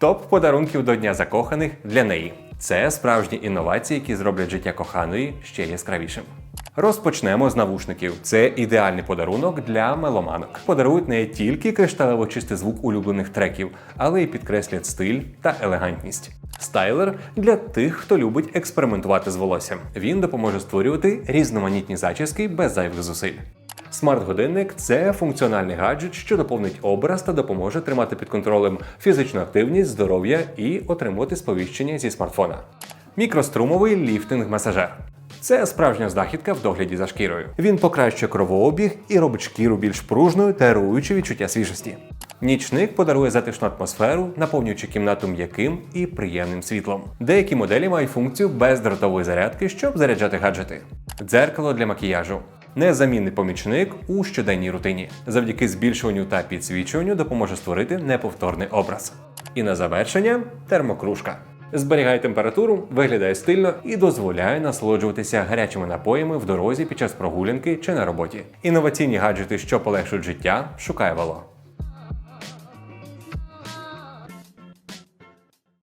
Топ подарунків до Дня закоханих для неї. Це справжні інновації, які зроблять життя коханої ще яскравішим. Розпочнемо з навушників. Це ідеальний подарунок для меломанок. Подарують не тільки кришталево чистий звук улюблених треків, але й підкреслять стиль та елегантність. Стайлер для тих, хто любить експериментувати з волоссям. Він допоможе створювати різноманітні зачіски без зайвих зусиль. Смарт-годинник це функціональний гаджет, що доповнить образ та допоможе тримати під контролем фізичну активність, здоров'я і отримувати сповіщення зі смартфона. Мікрострумовий ліфтинг-масажер. Це справжня знахідка в догляді за шкірою. Він покращує кровообіг і робить шкіру більш пружною, даруючи відчуття свіжості. Нічник подарує затишну атмосферу, наповнюючи кімнату м'яким і приємним світлом. Деякі моделі мають функцію бездротової зарядки, щоб заряджати гаджети. Дзеркало для макіяжу. Незамінний помічник у щоденній рутині. Завдяки збільшуванню та підсвічуванню допоможе створити неповторний образ. І на завершення термокружка. Зберігає температуру, виглядає стильно і дозволяє насолоджуватися гарячими напоями в дорозі під час прогулянки чи на роботі. Інноваційні гаджети, що полегшують життя, шукає Вало.